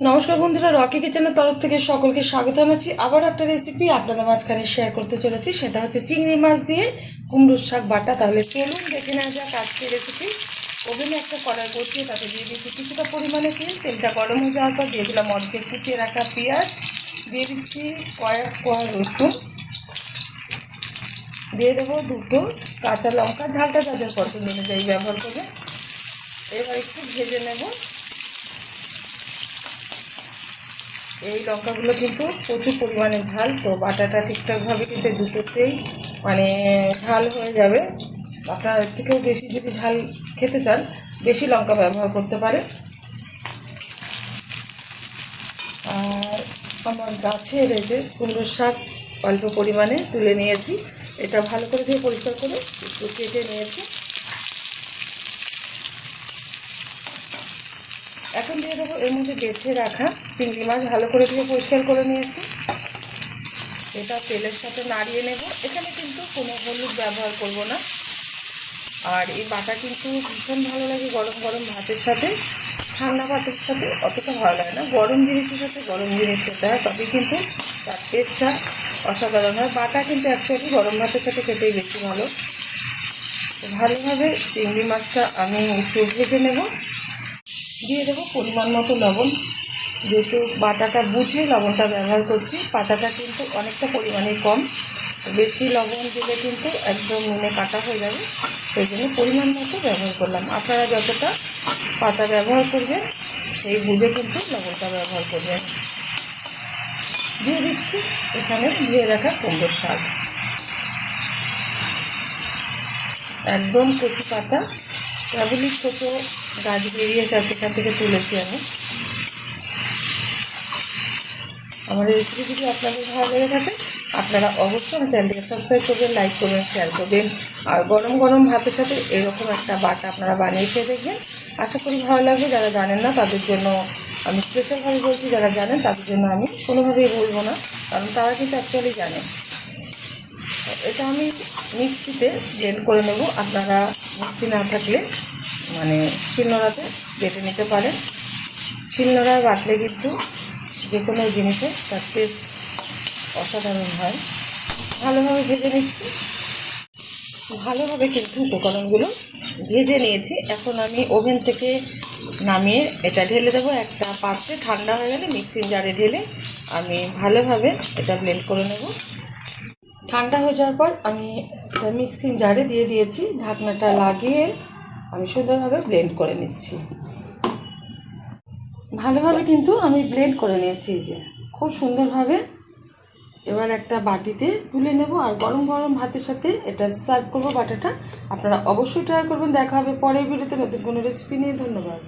নমস্কার বন্ধুরা, রকি কিচেনের তরফ থেকে সকলকে স্বাগত জানাচ্ছি। আবার একটা রেসিপি আপনাদের মাঝখানে শেয়ার করতে চলেছি, সেটা হচ্ছে চিংড়ি মাছ দিয়ে কুমড়োর শাক বাটা। তাহলে চলুন দেখে নেওয়া যাক আজকের রেসিপি ওভেনে একটা কড়াই বসিয়ে তাতে দিয়ে দিচ্ছি কিছুটা পরিমাণে তেল। তেলটা গরম হয়ে যাওয়ার পর দিয়ে দিলাম অর্ধেক কুচিয়ে রাখা পেঁয়াজ। দিয়ে দিচ্ছি কয়েক কোয়া রসুন। দিয়ে দেবো দুটো কাঁচা লঙ্কা। ঝালটা যাদের পছন্দ অনুযায়ী ব্যবহার করবে। এবার একটু ভেজে নেব। এই লঙ্কাগুলো কিন্তু প্রচুর পরিমাণে ঝাল, তো বাটাটা ঠিকঠাকভাবে কিন্তু দুটোতেই মানে ঝাল হয়ে যাবে। আপনার থেকেও বেশি যদি ঝাল খেতে চান, বেশি লঙ্কা ব্যবহার করতে পারে আর আমার এই যে কুমড়োর শাক অল্প পরিমাণে তুলে নিয়েছি। এটা ভালো করে দিয়ে পরিষ্কার করে একটু কেটে নিয়েছি। এখন দিয়ে দেবো এর মধ্যে বেছে রাখা চিংড়ি মাছ, ভালো করে দিয়ে পরিষ্কার করে নিয়েছি। এটা তেলের সাথে নাড়িয়ে নেব। এখানে কিন্তু কোনো হলুদ ব্যবহার করব না। আর এই বাটা কিন্তু ভীষণ ভালো লাগে গরম গরম ভাতের সাথে। ঠান্ডা ভাতের সাথে অতটা ভালো লাগে না। গরম জিনিসের সাথে গরম জিনিস খেতে হয় তবে কিন্তু তার টেস্টটা অসাধারণ হয়। বাটা কিন্তু অ্যাকচুয়ালি গরম ভাতের সাথে খেতেই বেশি ভালো। ভালোভাবে চিংড়ি মাছটা আমি একটু ভেজে নেব। দিয়ে দেবো পরিমাণ মতো লবণ। যেহেতু বাটাটা বুঝে লবণটা ব্যবহার করছি, পাতাটা কিন্তু অনেকটা পরিমাণে কম। বেশি লবণ দিলে কিন্তু একদম নুনে কাটা হয়ে যাবে, সেই জন্য পরিমাণ মতো ব্যবহার করলাম। আপনারা যতটা পাতা ব্যবহার করবেন, সেই বুঝে কিন্তু লবণটা ব্যবহার করবেন। দিয়ে দিচ্ছি এখানে ধুয়ে রাখা কুমড়োর শাক। একদম কচি পাতা। কেবলই ছোটো গাছ বেরিয়েছে সেখান থেকে তুলেছি আমি। আমার রেসিপি যদি আপনাদের ভালো লেগে থাকে, আপনারা অবশ্যই আমার চ্যানেলটিকে সাবস্ক্রাইব করবেন লাইক করবেন শেয়ার করবেন। আর গরম গরম ভাতের সাথে এরকম একটা বাটা আপনারা বানিয়ে খেয়ে দেখবেন। আশা করি ভালো লাগবে। যারা জানেন না, তাদের জন্য আমি স্পেশালভাবে বলছি, যারা জানেন, তাদের জন্য আমি কোনোভাবেই বলব না, কারণ তারা কিন্তু অ্যাকচুয়ালি জানে। এটা আমি মিক্সিতে ব্লেন্ড করে নেব। আপনারা মিক্সি না থাকলে মানে শিলনোড়াতে বেটে নিতে পারেন শিলনোড়ায় বাটলে কিন্তু যে কোনো জিনিসে তার টেস্ট অসাধারণ হয়। ভালোভাবে ভেজে নিচ্ছি। ভালোভাবে কিন্তু উপকরণগুলো ভেজে নিয়েছি। এখন আমি ওভেন থেকে নামিয়ে এটা ঢেলে দেবো। একটা পাত্রে ঠান্ডা হয়ে গেলে মিক্সিং জারে ঢেলে আমি ভালোভাবে এটা ব্লেন্ড করে নেব। ঠান্ডা হয়ে যাওয়ার পর আমি এটা মিক্সিং জারে দিয়ে দিয়েছি। ঢাকনাটা লাগিয়ে আমি সুন্দরভাবে ব্লেন্ড করে নিচ্ছি। ভালোভাবে কিন্তু আমি ব্লেন্ড করে নিয়েছি এই যে। খুব সুন্দরভাবে এবার একটা বাটিতে তুলে নেব আর গরম গরম ভাতের সাথে এটা সার্ভ করব বাটাটা। আপনারা অবশ্যই ট্রাই করবেন। দেখা হবে পরের ভিডিওতে নতুন কোনো রেসিপি নিয়ে। ধন্যবাদ।